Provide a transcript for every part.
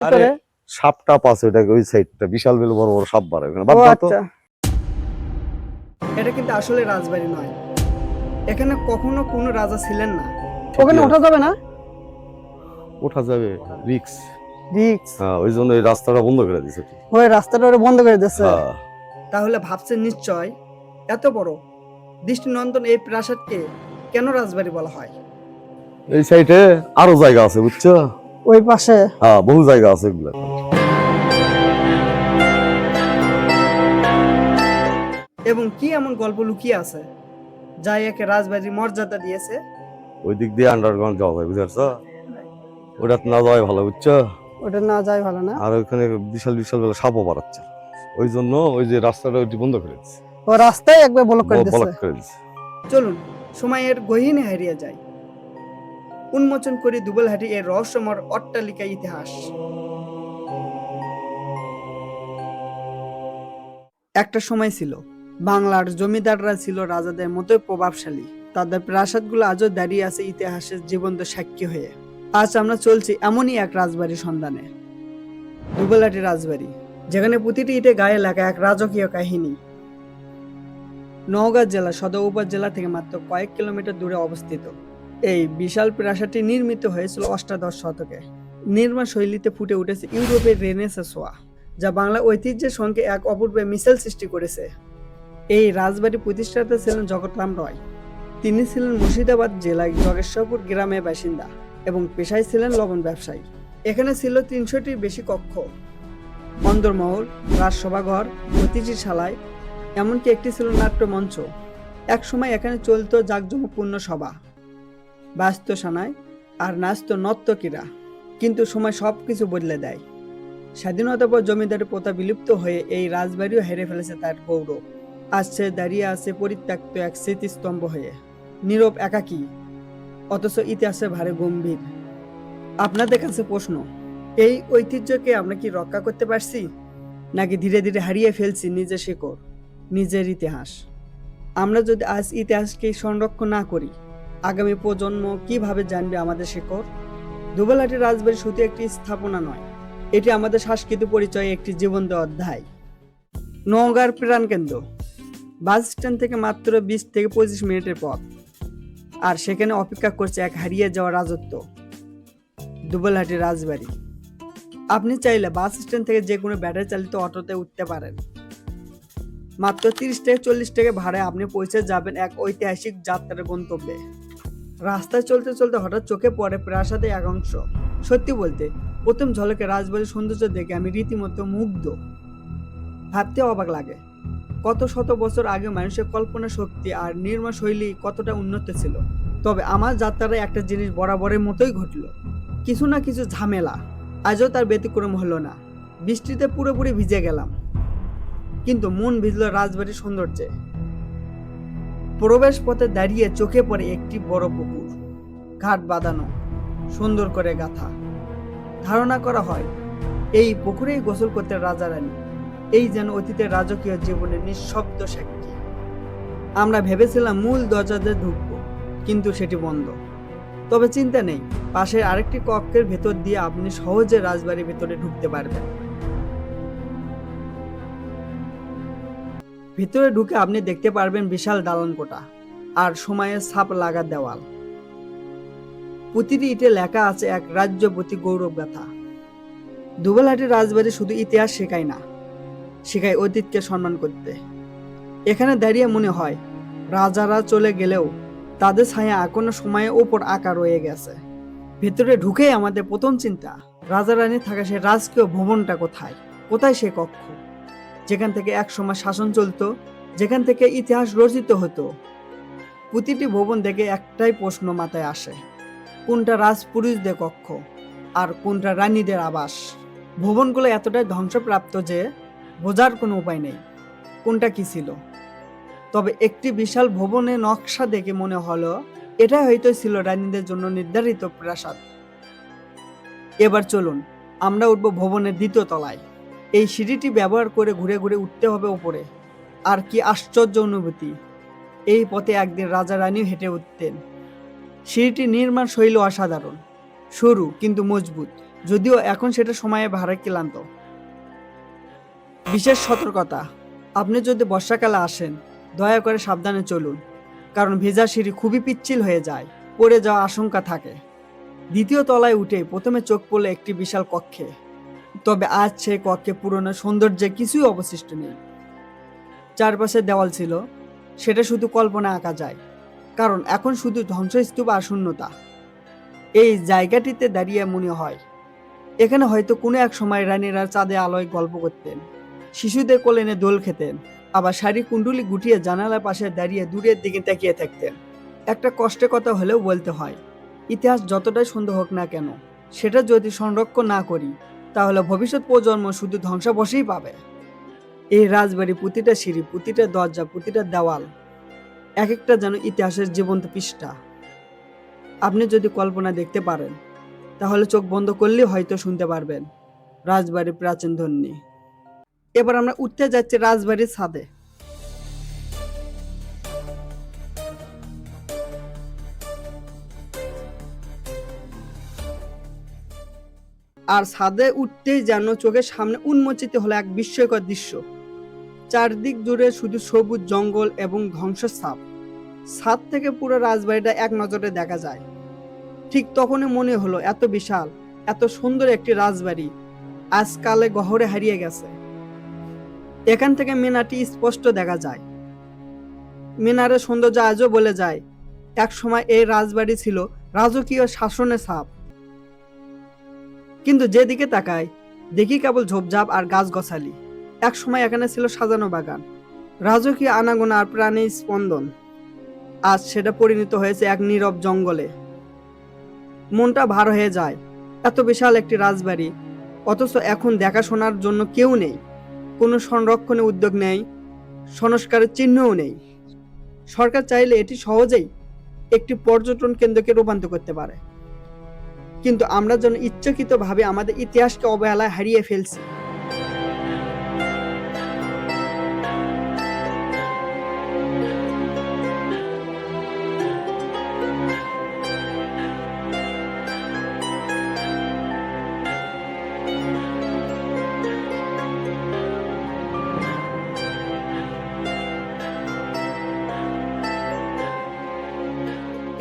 আরে ভিতরে? সাপ টাপ আছে ওটাকে ওই সাইডটা বিশাল বিল বড় বড় সাপ বাড়ে ওখানে বাদ দাও আচ্ছা। এটা কিন্তু আসলে রাজবাড়ি নয়। এখানে কখনো কোনো রাজা ছিলেন না। ওখানে ওঠা যাবে না? ওঠা যাবে রিক্স। রিক্স। হ্যাঁ ওই জন্য এই রাস্তাটা বন্ধ করে দিয়েছে। ওই রাস্তাটা ওরা বন্ধ করে দিচ্ছে হ্যাঁ। তাহলে ভাবছেন নিশ্চয় এত বড়। দৃষ্টিনন্দন এই প্রাসাদকে কেন রাজবাড়ি বলা হয়? এই সাইডে আরও জায়গা আছে বুঝছ? ওই পাশে? হ্যাঁ বহু জায়গা আছে এগুলো। এবং কি এমন গল্প লুকিয়ে আছে যা একে রাজবাড়ির মর্যাদা দিয়েছে? ওই দিক দিয়ে আন্ডারগ্রাউন্ড যাওয়া যায় বুঝতে ওটা না যাওয়াই ভালো বুঝছ? ওটা না যায় ভালো না? আর ওখানে বিশাল বিশাল বেলা সাপও বাড়াচ্ছে। ওই জন্য ওই যে রাস্তাটা ওইটি বন্ধ করে দিচ্ছে ও রাস্তায় একবার ব্লক করে দিচ্ছে ব্লক করে দিচ্ছে চলুন সময়ের গহীনে হারিয়ে যায় উন্মোচন করি দুবলহাটি এর রহস্যময় অট্টালিকা ইতিহাস। একটা সময় ছিল, বাংলার জমিদাররা ছিল রাজাদের মতোই প্রভাবশালী। তাদের প্রাসাদগুলো আজও দাঁড়িয়ে আছে ইতিহাসের জীবন্ত সাক্ষী হয়ে। আজ আমরা চলছি এমনই এক রাজবাড়ির সন্ধানে। দুবলহাটি রাজবাড়ি, যেখানে প্রতিটি ইটে গায়ে লাগা এক রাজকীয় কাহিনী। নওগাঁ জেলা সদর উপজেলা থেকে মাত্র কয়েক কিলোমিটার দূরে অবস্থিত। এই বিশাল প্রাসাদটি নির্মিত হয়েছিল অষ্টাদশ শতকে। নির্মাণ শৈলীতে ফুটে উঠেছে ইউরোপের রেনেসা সোয়া যা বাংলা ঐতিহ্যের সঙ্গে এক অপূর্ব মিশেল সৃষ্টি করেছে। এই রাজবাড়ি প্রতিষ্ঠাতা ছিলেন জগৎরাম রয়। তিনি ছিলেন মুর্শিদাবাদ জেলায় জগেশ্বরপুর গ্রামের বাসিন্দা এবং পেশায় ছিলেন লবণ ব্যবসায়ী। এখানে ছিল তিনশোটির বেশি কক্ষ। অন্দরমহল, রাজসভাঘর অতিথিশালায় এমনকি একটি ছিল নাট্যমঞ্চ। এক সময় এখানে চলত জাঁকজমকপূর্ণ সভা। ব্যস্ত সানায় আর নাচত নর্তকীরা। কিন্তু সময় সব কিছু বদলে দেয়। স্বাধীনতার পর জমিদারি প্রথা বিলুপ্ত হয়ে এই রাজবাড়িও হেরে ফেলেছে তার গৌরব। আজ সে দাঁড়িয়ে আছে পরিত্যক্ত এক স্মৃতিস্তম্ভ হয়ে। নীরব, একাকী। অথচ ইতিহাসে ভারে গম্ভীর। আপনাদের কাছে প্রশ্ন, এই ঐতিহ্যকে আমরা কি রক্ষা করতে পারছি? নাকি ধীরে ধীরে হারিয়ে ফেলছি নিজের শেকড়, নিজের ইতিহাস? আমরা যদি আজ ইতিহাসকে সংরক্ষণ না করি আগামী প্রজন্ম কীভাবে জানবে আমাদের শেকড় দুবেলাটি রাজবাড়ি শুধু একটি স্থাপনা নয়, এটি আমাদের সাংস্কৃতিক পরিচয়ে একটি জীবন্ত অধ্যায়। নওগাঁর প্রাণকেন্দ্র বাস স্ট্যান্ড থেকে মাত্র বিশ থেকে পঁচিশ মিনিটের পথ, আর সেখানে অপেক্ষা করছে এক হারিয়ে যাওয়া রাজত্ব দুবেলহাটি রাজবাড়ি। আপনি চাইলে বাস স্ট্যান্ড থেকে যে কোনো ব্যাটারি চালিত অটোতে উঠতে পারেন। মাত্র তিরিশ থেকে চল্লিশ টাকা ভাড়ায় আপনি পৌঁছে যাবেন এক ঐতিহাসিক যাত্রার গন্তব্যে। রাস্তায় চলতে চলতে হঠাৎ চোখে পড়ে প্রাসাদের এক অংশ। সত্যি বলতে, প্রথম ঝলকে রাজবাড়ির সৌন্দর্য দেখে আমি রীতিমতো মুগ্ধ। ভাবতে অবাক লাগে, কত শত বছর আগে মানুষের কল্পনা শক্তি আর নির্মাণ শৈলী কতটা উন্নত ছিল। তবে আমার যাত্রায় একটা জিনিস বরাবরের মতোই ঘটলো। কিছু না কিছু ঝামেলা, আজও তার ব্যতিক্রম হলো না। বৃষ্টিতে পুরোপুরি ভিজে গেলাম। কিন্তু মন ভিজল রাজবাড়ির সৌন্দর্যে। প্রবেশ পথে দাঁড়িয়ে চোখে পড়ে একটি বড় পুকুর। ঘাট বাঁধানো, সুন্দর করে গাথা। ধারণা করা হয়, এই পুকুরেই গোসল করতে রাজা রানী, এই যেন অতীতের রাজকীয় জীবনের নিঃশব্দ সাক্ষী। আমরা ভেবেছিলাম মূল দরজাতে ঢুকবো, কিন্তু সেটি বন্ধ। তবে চিন্তা নেই, পাশের আরেকটি কক্ষের ভেতর দিয়ে আপনি সহজে রাজবাড়ির ভেতরে ঢুকতে পারবেন। ভিতরে ঢুকে আপনি দেখতে পারবেন বিশাল দালান কোটা আর সময়ের ছাপ লাগা দেওয়াল। প্রতিটি ইটে লেখা আছে এক রাজ্যপতি গৌরব গাথা। দুবেলহাটির রাজবাড়ি শুধু ইতিহাস শেখায় না, শেখায় অতীতকে সম্মান করতে। এখানে দাঁড়িয়ে মনে হয়, রাজারা চলে গেলেও তাদের ছায়া এখনও সময়ে ওপর আঁকা রয়ে গেছে। ভেতরে ঢুকেই আমাদের প্রথম চিন্তা, রাজা রানী থাকা সে রাজকীয় ভবনটা কোথায়? কোথায় সে কক্ষ? যেখান থেকে এক সময় শাসন চলতো, যেখান থেকে ইতিহাস রচিত হতো। প্রতিটি ভবন দেখে একটাই প্রশ্ন মাথায় আসে, কোনটা রাজপুরুষদের কক্ষ আর কোনটা রানীদের আবাস? ভবনগুলো এতটাই ধ্বংসপ্রাপ্ত যে বোঝার কোনো উপায় নেই, কোনটা কি ছিল? তবে একটি বিশাল ভবনে নকশা দেখে মনে হলো এটা হয়তো ছিল রানীদের জন্য নির্ধারিত প্রাসাদ। এবার চলুন, আমরা উঠব ভবনের দ্বিতীয় তলায়। এই সিঁড়িটি ব্যবহার করে ঘুরে ঘুরে উঠতে হবে উপরে। আর কি আশ্চর্য অনুভূতি, এই পথে একদিন রাজা রানীও হেঁটে উঠতেন। সিঁড়িটি নির্মাণ শৈল অসাধারণ, সরু কিন্তু মজবুত, যদিও এখন সেটা সময়ে ভাড়া ক্লান্ত। বিশেষ সতর্কতা, আপনি যদি বর্ষাকালে আসেন, দয়া করে সাবধানে চলুন, কারণ ভেজা সিঁড়ি খুবই পিচ্ছিল হয়ে যায়, পড়ে যাওয়ার আশঙ্কা থাকে। দ্বিতীয় তলায় উঠে প্রথমে চোখ পড়ল একটি বিশাল কক্ষে। তবে আজ সেই কক্ষে পুরনো সৌন্দর্যে কিছুই অবশিষ্ট নেই। চারপাশে দেওয়াল ছিল, সেটা শুধু কল্পনা আঁকা যায়, কারণ এখন শুধু ধ্বংসস্তূপ আর শূন্যতা। এই জায়গাটিতে দাঁড়িয়ে মনে হয়, এখানে হয়তো কোনো এক সময় রানীরা চাঁদে আলোয় গল্প করতেন, শিশুদের কোলে এনে দোল খেতেন, আবার শাড়ি কুণ্ডুলি গুটিয়ে জানালার পাশে দাঁড়িয়ে দূরের দিকে তাকিয়ে থাকতেন। একটা কষ্টের কথা হলেও বলতে হয়, ইতিহাস যতটাই সুন্দর হোক না কেন, সেটা যদি সংরক্ষণ না করি তাহলে ভবিষ্যৎ প্রজন্ম শুধু ধ্বংসাবশেই পাবে। এই রাজবাড়ি, প্রতিটা সিঁড়ি, প্রতিটা দরজা, প্রতিটা দেওয়াল এক একটা যেন ইতিহাসের জীবন্ত পৃষ্ঠা। আপনি যদি কল্পনা দেখতে পারেন, তাহলে চোখ বন্ধ করলেই হয়তো শুনতে পারবেন, রাজবাড়ির প্রাচীন ধ্বনি এবার আমরা উঠতে যাচ্ছি রাজবাড়ির ছাদে। আর ছাদে উঠতেই যেন চোখের সামনে উন্মোচিত হলো এক বিস্ময়কর দৃশ্য। চারদিক জুড়ে শুধু সবুজ জঙ্গল এবং ধ্বংসস্থাপ ছাদ থেকে পুরো রাজবাড়িটা এক নজরে দেখা যায়। ঠিক তখনই মনে হলো, এত বিশাল, এত সুন্দর একটি রাজবাড়ি। আজকালে গহরে হারিয়ে গেছে। এখান থেকে মিনারটি স্পষ্ট দেখা যায়। মিনারের সৌন্দর্য আজও বলে যায় এক সময় এই রাজবাড়ি ছিল রাজকীয় শাসনের ছাপ। কিন্তু যেদিকে তাকায় দেখি কেবল ঝোপঝাপ আর গাছগছালি। এক সময় এখানে ছিল সাজানো বাগান। রাজকীয় আনাগোনা আর প্রাণী স্পন্দন। আজ সেটা পরিণত হয়েছে এক নীরব জঙ্গলে। মনটা ভার হয়ে যায়। এত বিশাল একটি রাজবাড়ি। অথচ এখন দেখাশোনার জন্য কেউ নেই। কোনো সংরক্ষণে উদ্যোগ নেই। সংস্কারের চিহ্নও নেই। সরকার চাইলে এটি সহজেই একটি পর্যটন কেন্দ্রকে রূপান্তর করতে পারে। কিন্তু আমরা যেন ইচ্ছাকৃতভাবে আমাদের ইতিহাসকে অবহেলায় হারিয়ে ফেলছি।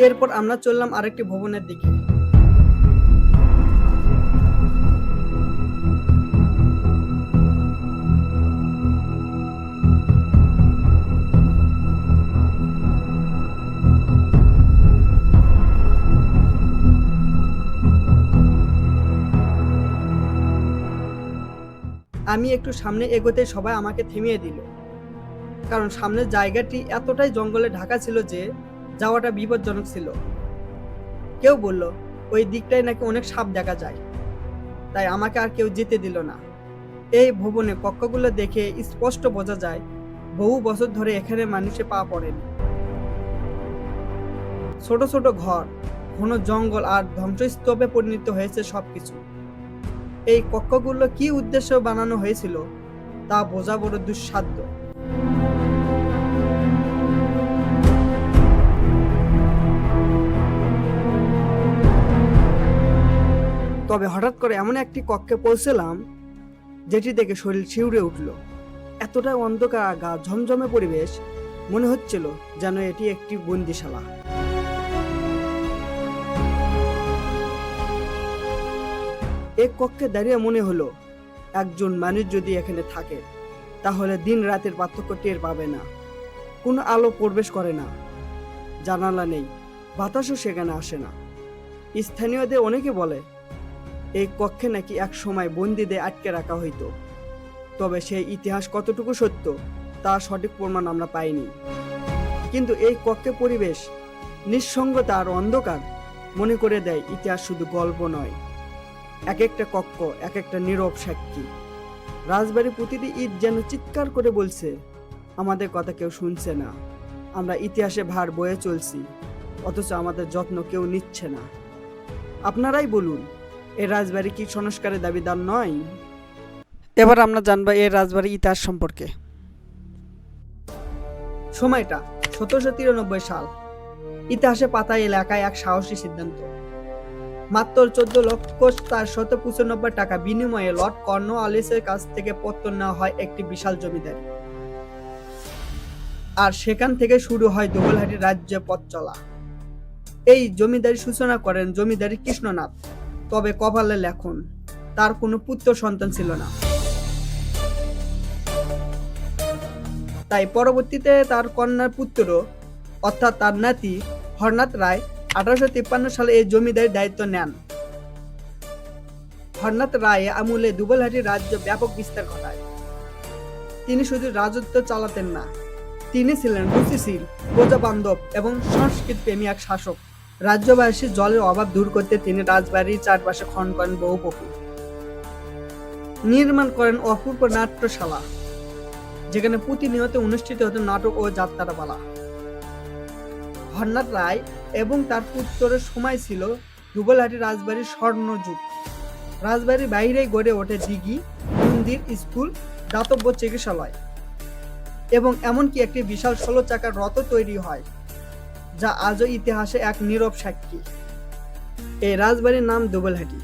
এরপর আমরা চললাম আরেকটি ভবনের দিকে। আমি একটু সামনে এগোতে সবাই আমাকে থামিয়ে দিল। কারণ সামনের জায়গাটি এতটাই জঙ্গলে ঢাকা ছিল যে যাওয়াটা বিপজ্জনক ছিল। কেউ বলল, ওই দিকটায় নাকি অনেক সাপ দেখা যায়। তাই আমাকে আর কেউ যেতে দিল না। এই ভবনে কক্ষগুলো দেখে স্পষ্ট বোঝা যায়, বহু বছর ধরে এখানে মানুষে পা পড়েনি। ছোট ছোট ঘর, ঘন জঙ্গল আর ধ্বংসস্তূপে পরিণত হয়েছে সবকিছু। এই কক্ষগুলো কি উদ্দেশ্য বানানো হয়েছিল তা বোঝা বড় দুঃসাধ্য। তবে হঠাৎ করে এমন একটি কক্ষে পৌঁছলাম, যেটি দেখে শরীর শিউরে উঠল। এতটা অন্ধকার গা ঝমঝমে পরিবেশ, মনে হচ্ছিল যেন এটি একটি বন্দিশালা। এক কক্ষে দাঁড়িয়ে মনে হলো, একজন মানুষ যদি এখানে থাকে, তাহলে দিন রাতের পার্থক্য টের পাবে না। কোনো আলো প্রবেশ করে না। জানালা নেই, বাতাসও সেখানে আসে না। স্থানীয়দের অনেকে বলে এই কক্ষে নাকি এক সময় বন্দীদের আটকে রাখা হইতো। তবে সেই ইতিহাস কতটুকু সত্য তার সঠিক প্রমাণ আমরা পাইনি। কিন্তু এই কক্ষে পরিবেশ নিঃসঙ্গতা আর অন্ধকার মনে করে দেয় ইতিহাস শুধু গল্প নয়। এক একটা কক্ষ এক একটা নীরব সাক্ষী। রাজবাড়ি প্রতিটি ঈদ যেন চিৎকার করে বলছে, আমাদের কথা কেউ শুনছে না। আমরা ইতিহাসে ভার বয়ে চলছি, অথচ আমাদের যত্ন কেউ নিচ্ছে না। আপনারাই বলুন এই রাজবাড়ি কি সংস্কারের দাবিদার নয়? এবার আমরা জানব এই রাজবাড়ির ইতিহাস সম্পর্কে। সময়টা, সতেরোশো তিরানব্বই সাল। ইতিহাসে পাতায় এলাকায় এক সাহসী সিদ্ধান্ত। মাত্র চোদ্দ লক্ষ তার শত পঁচানব্বই টাকা বিনিময়ে লর্ড কর্ন আলিসের কাছ থেকে পত্তন নেওয়া হয় একটি বিশাল জমিদারি। আর সেখান থেকে শুরু হয় দুবলহাটির রাজ্যে পথ চলা। এই জমিদারি সূচনা করেন জমিদারি কৃষ্ণনাথ। তবে কপালে লেখন, তার কোনো পুত্র সন্তান ছিল না। তাই পরবর্তীতে তার কন্যার পুত্র, অর্থাৎ তার নাতি হরনাথ রায় আঠারোশো তিপ্পান্ন সালে এই জমিদারির দায়িত্ব নেন। হরনাথ রায় আমলে দুবলহাটির রাজ্য ব্যাপক বিস্তার ঘটায়। তিনি শুধু রাজত্ব চালাতেন না, তিনি ছিলেন রুচিশীল প্রজা বান্ধব এবং সংস্কৃত প্রেমী এক শাসক। রাজ্যবাসীর জলের অভাব দূর করতে তিনি রাজবাড়ির চারপাশে খন করেন বহু পুকুর। নির্মাণ করেন অপূর্ব নাট্যশালা, যেখানে প্রতিনিয়ত অনুষ্ঠিত হতো নাটক ও যাত্রাপালা। হরনাথ রায় এবং তার পুত্রের সময় ছিল দুবলহাটি রাজবাড়ির স্বর্ণযুগ। রাজবাড়ির বাইরেই গড়ে ওঠে দিঘি মন্দির, স্কুল, দাতব্য চিকিৎসালয় এবং এমনকি একটি বিশাল ষোলো চাকার রথ তৈরি হয়, যা আজও ইতিহাসে এক নীরব সাক্ষী। এই রাজবাড়ির নাম দুবলহাটি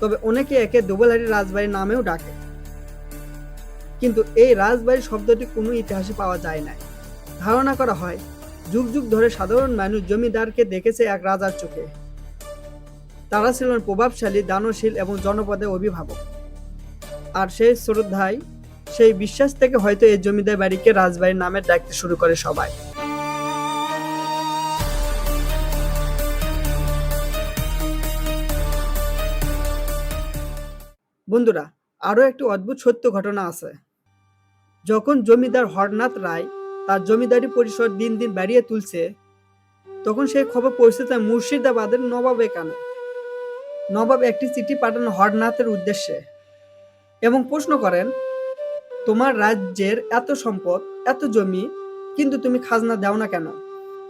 তবে অনেকে একে দুবলহাটি রাজবাড়ির নামেও ডাকে। কিন্তু এই রাজবাড়ি শব্দটি কোনো ইতিহাসে পাওয়া যায় না ধারণা করা হয় যুগ যুগ ধরে সাধারণ মানুষ জমিদারকে দেখেছে এক রাজার চোখে। তারা ছিলেন প্রভাবশালী, দানশীল এবং জনপদের অভিভাবক। আর সেই শ্রদ্ধায়, সেই বিশ্বাস থেকে হয়তো এই জমিদার বাড়িকে রাজবাড়ির নামে ডাকতে শুরু করে সবাই। বন্ধুরা, আরও একটি অদ্ভুত সত্য ঘটনা আছে। যখন জমিদার হরনাথ রায় তার জমিদারি পরিসর দিন দিন বাড়িয়ে তুলছে, তখন সেই খবর পৌঁছে তার মুর্শিদাবাদের নবাবে কানে? নবাব একটি চিঠি পাঠানো হরনাথের উদ্দেশ্যে এবং প্রশ্ন করেন, তোমার রাজ্যের এত সম্পদ, এত জমি, কিন্তু তুমি খাজনা দাও না কেন?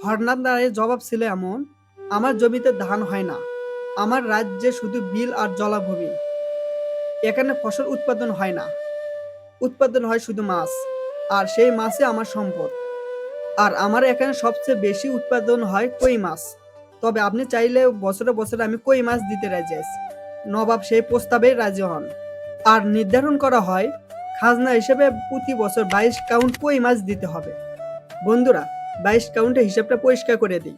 হরনাথ রায়ের জবাব ছিল এমন, আমার জমিতে ধান হয় না, আমার রাজ্যে শুধু বিল আর জলাভূমি। এখানে ফসল উৎপাদন হয় না, উৎপাদন হয় শুধু মাছ আর সেই মাছে আমার সম্পদ। আর আমার এখানে সবচেয়ে বেশি উৎপাদন হয় কই মাছ। তবে আপনি চাইলে বছরে বছরে আমি কই মাছ দিতে রাজি আছি। নবাব সেই প্রস্তাবে রাজি হন। আর নির্ধারণ করা হয়, খাজনা হিসেবে প্রতি বছর বাইশ কাউন্ট কই মাছ দিতে হবে। বন্ধুরা, বাইশ কাউন্টে হিসাবটা পরিষ্কার করে দিই।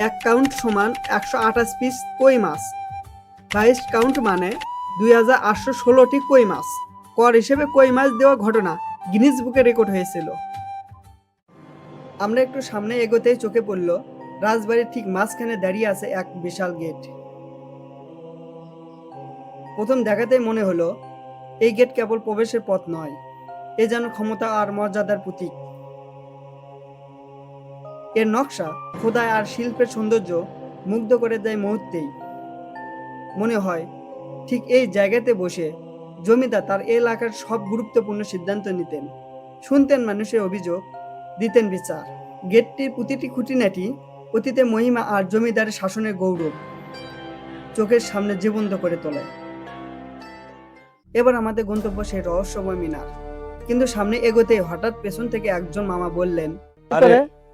এক কাউন্ট সমান একশো আঠাশ পিস কই মাছ। বাইশ কাউন্ট মানে দুই হাজার আটশো ষোলোটি কই মাছ। কর হিসেবে কই মাছ দেওয়া ঘটনা গিনিস বুকে রেকর্ড হয়েছিল। আমরা একটু সামনে এগোতেই চোখে পড়ল, রাজবাড়ির ঠিক মাঝখানে দাঁড়িয়ে আছে এক বিশাল গেট প্রথম দেখাতেই মনে হলো, এই গেট কেবল প্রবেশের পথ নয়, এ যেন ক্ষমতা আর মর্যাদার প্রতীক। এর নকশা খোদাই আর শিল্পের সৌন্দর্য মুগ্ধ করে দেয় মুহূর্তেই। মনে হয়, ঠিক এই জায়গাতে বসে জমিদার তার এলাকার সব গুরুত্বপূর্ণ সিদ্ধান্ত নিতেন। শুনতেন মানুষের অভিযোগ দিতেন বিচার। গেটটির প্রতিটি খুঁটিনাটি অতীতে মহিমা আর জমিদারের শাসনের গৌরব চোখের সামনে জীবন্ত করে তোলে। এবার আমাদের গন্তব্য সেই রহস্যময় মিনার। কিন্তু সামনে এগোতে হঠাৎ পেছন থেকে একজন মামা বললেন আরে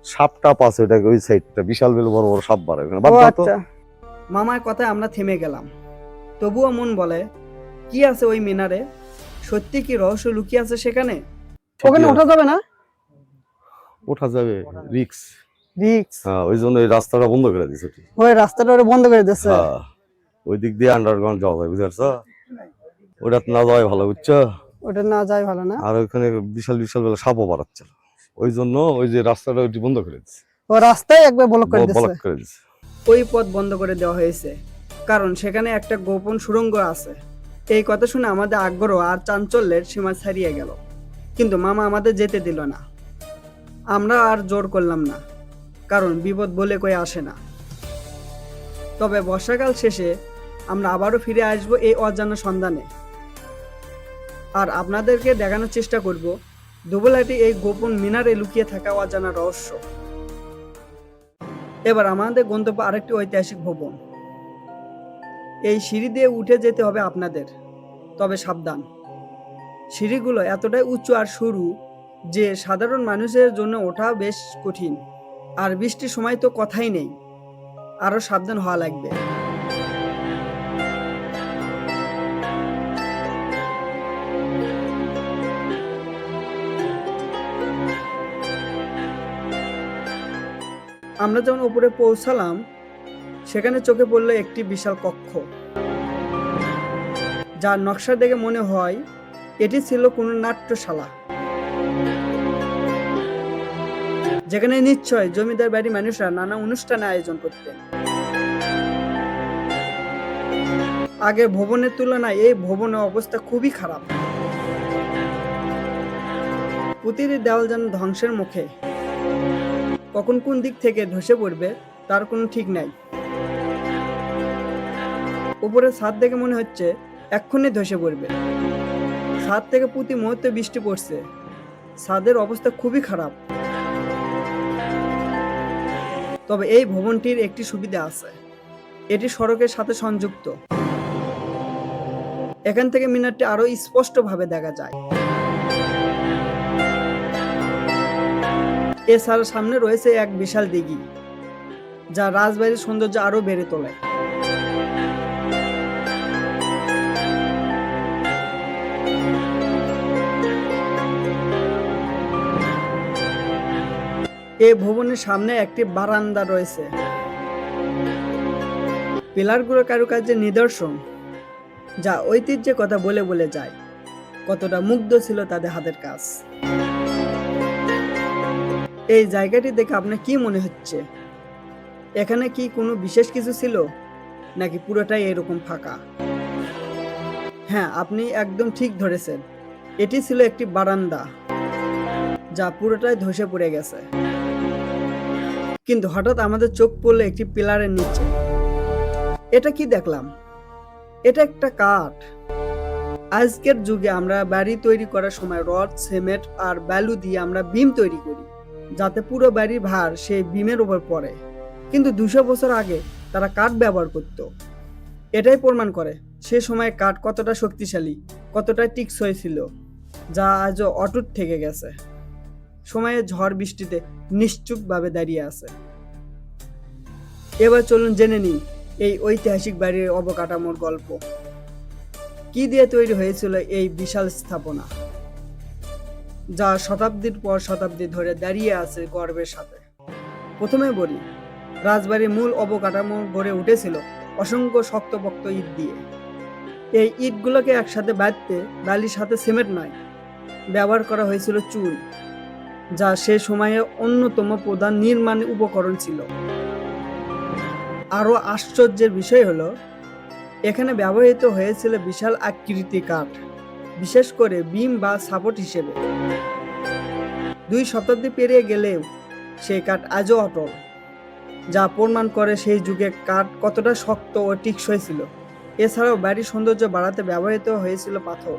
সাপটা পাশে ওটাকে ওই সাইডটা। বিশাল বিল বড় বড় সাপ বাড়ে আচ্ছা। মামার কথায় আমরা থেমে গেলাম। তবুও মন বলে কি আছে ওই মিনারে? সত্যি কি রহস্য লুকিয়ে আছে সেখানে? ওখানে ওঠা যাবে না? ওঠা যাবে রিক্স। রিক্স? হ্যাঁ ওই জন্য এই রাস্তাটা বন্ধ করে দিয়েছে ওই রাস্তাটা ওরা বন্ধ করে দিচ্ছে হ্যাঁ ওই দিক দিয়ে আন্ডারগ্রাউন্ড যাওয়া যায় বুঝতে পারছ? ওটা না যাওয়াই ভালো বুঝছ? ওটা না যায় ভালো না? আর ওখানে বিশাল বিশাল বেলা সাপও বাড়াচ্ছিল ওই জন্য ওই যে রাস্তাটা ওইটি বন্ধ করে দিচ্ছে ও রাস্তায় একবার ব্লক করে দিচ্ছে ব্লক করে দিচ্ছে ওই পথ বন্ধ করে দেওয়া হয়েছে। কারণ সেখানে একটা গোপন সুড়ঙ্গ আছে। এই কথা শুনে আমাদের আগ্রহ আর চাঞ্চল্যের সীমা ছাড়িয়ে গেল। কিন্তু মামা আমাদের যেতে দিল না। আমরা আর জোর করলাম না, কারণ বিপদ বলে কই আসে না। তবে বর্ষাকাল শেষে আমরা আবারও ফিরে আসব এই অজানা সন্ধানে। আর আপনাদেরকে দেখানোর চেষ্টা করব, দুবলাটি এই গোপন মিনারে লুকিয়ে থাকা অজানা রহস্য। এবার আমাদের গন্তব্য আরেকটি ঐতিহাসিক ভবন। এই সিঁড়ি দিয়ে উঠে যেতে হবে আপনাদের। তবে সাবধান। সিঁড়িগুলো এতটাই উঁচু আর সরু যে সাধারণ মানুষের জন্য ওঠা বেশ কঠিন। আর বৃষ্টির সময় তো কথাই নেই। আরও সাবধান হওয়া লাগবে। আমরা যখন উপরে পৌঁছালাম, সেখানে চোখে পড়ল একটি বিশাল কক্ষ। যার নকশা দেখে মনে হয় এটি ছিল কোনো নাট্যশালা। যেখানে নিশ্চয় জমিদার বাড়ির মানুষরা নানা অনুষ্ঠানে আয়োজন করতেন। আগে ভবনের তুলনায় এই ভবনের অবস্থা খুবই খারাপ। প্রতিটি দেওয়াল যেন ধ্বংসের মুখে। কখন কোন দিক থেকে ধসে পড়বে, তার কোনো ঠিক নাই। উপরে ছাদ দেখে মনে হচ্ছে এক্ষুনি ধসে পড়বে। ছাদ থেকে প্রতি মুহূর্তে বৃষ্টি পড়ছে। ছাদের অবস্থা খুবই খারাপ। তবে এই ভবনটির একটি সুবিধা আছে। এটি সড়কের সাথে সংযুক্ত। এখান থেকে মিনারটি আরও স্পষ্টভাবে দেখা যায়। এছাড়া সামনে রয়েছে এক বিশাল দিঘি, যা রাজবাড়ির সৌন্দর্য আরও বেড়ে তোলে। এই ভবনের সামনে একটি বারান্দা রয়েছে। পিলারগুলোর কারুকার্যের নিদর্শন, যা ঐতিহ্যের কথা বলে বলে যায়, কতটা মুগ্ধ ছিল তাদের হাতের কাজ। এই জায়গাটি দেখে আপনার কি মনে হচ্ছে? এখানে কি কোনো বিশেষ কিছু ছিল, নাকি পুরোটাই এরকম ফাঁকা? হ্যাঁ আপনি একদম ঠিক ধরেছেন, এটি ছিল একটি বারান্দা, যা পুরোটাই ধসে পড়ে গেছে। কিন্তু হঠাৎ আমাদের চোখ পড়ল একটি পিলারের নিচে। এটা কি দেখলাম? এটা একটা কাঠ। আজকের যুগে আমরা বাড়ি তৈরি করার সময় রড, সিমেন্ট আর বালু দিয়ে আমরা বিম তৈরি করি, যাতে পুরো বাড়ির ভার সেই বিমের উপর পড়ে। কিন্তু দুশো বছর আগে তারা কাঠ ব্যবহার করত। এটাই প্রমাণ করে সে সময় কাঠ কতটা শক্তিশালী, কতটা টিকসই ছিল, যা আজও অটুট থেকে গেছে। সময়ে ঝড় বৃষ্টিতে নিশ্চুপভাবে দাঁড়িয়ে আছে। এবার চলুন জেনে নিই এই ঐতিহাসিক বাড়ির অবকাঠামোর গল্প। কি দিয়ে তৈরি হয়েছিল এই বিশাল স্থাপনা? যা শতাব্দীর পর শতাব্দী ধরে দাঁড়িয়ে আছে গর্বের সাথে। প্রথমে বলি, রাজবাড়ির মূল অবকাঠামো গড়ে উঠেছিল অসংখ্য শক্তপোক্ত ইট দিয়ে। এই ইটগুলোকে একসাথে বাঁধতে বালির সাথে সিমেন্ট নয়, ব্যবহার করা হয়েছিল চুল যা সে সময়ে অন্যতম প্রধান নির্মাণ উপকরণ ছিল। আরও আশ্চর্যের বিষয় হলো, এখানে ব্যবহৃত হয়েছিল বিশাল আকৃতি কাঠ, বিশেষ করে বিম বা সাপোর্ট হিসেবে। দুই শতাব্দী পেরিয়ে গেলেও সেই কাঠ আজও অটল, যা প্রমাণ করে সেই যুগে কাঠ কতটা শক্ত ও টিকসই ছিল। এছাড়াও বাড়ির সৌন্দর্য বাড়াতে ব্যবহৃত হয়েছিল পাথর।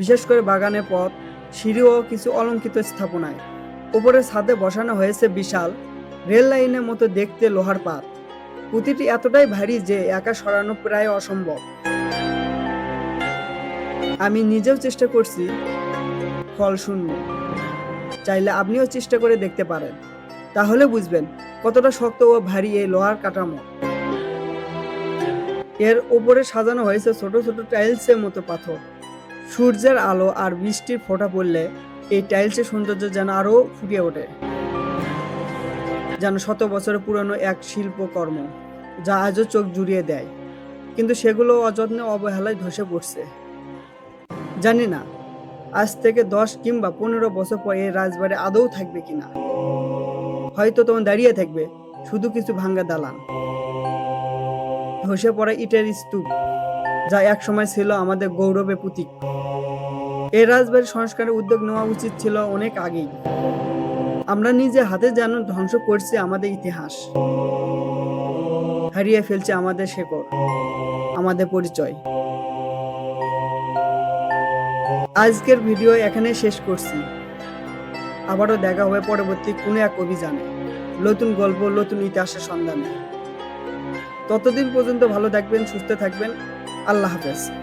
বিশেষ করে বাগানের পথ সিঁড়ি ও কিছু অলঙ্কিত স্থাপনায়। উপরে ছাদে বসানো হয়েছে বিশাল, রেল লাইনের মতো দেখতে লোহার পাত। প্রতিটি এতটাই ভারী যে একা সরানো প্রায় অসম্ভব। আমি নিজেও চেষ্টা করছি ফল শূন্য চাইলে আপনিও চেষ্টা করে দেখতে পারেন। তাহলে বুঝবেন কতটা শক্ত ও ভারী এই লোহার কাঠামো। এর উপরে সাজানো হয়েছে ছোট ছোট টাইলসের মতো পাথর। সূর্যের আলো আর বৃষ্টির ফোঁটা পড়লে এই টাইলসের সৌন্দর্য যেন আরও ফুটিয়ে ওঠে। যেন শত বছরের পুরনো এক শিল্পকর্ম, যা আজও চোখ জুড়িয়ে দেয়, কিন্তু সেগুলো অযত্নে অবহেলায় ধসে পড়ছে। জানি না, আজ থেকে দশ কিংবা পনেরো বছর পর এই রাজবাড়ি আদৌ থাকবে কিনা। হয়তো তোমার দাঁড়িয়ে থাকবে, শুধু কিছু ভাঙ্গা দালান। ধসে পড়া ইটের স্তূপ, যা একসময় ছিল আমাদের গৌরবের প্রতীক। এই রাজবাড়ির সংস্কারের উদ্যোগ নেওয়া উচিত ছিল অনেক আগেই। আমরা নিজে হাতে যেন ধ্বংস করছি আমাদের ইতিহাস। হারিয়ে ফেলছে আমাদের শেকড়, আমাদের পরিচয়। আজকের ভিডিও এখানে শেষ করছি। আবারও দেখা হবে পরবর্তী কোনো এক অভিযানে। নতুন গল্প, নতুন ইতিহাসের সন্ধানে। ততদিন পর্যন্ত ভালো থাকবেন, সুস্থ থাকবেন। আল্লাহ হাফেজ।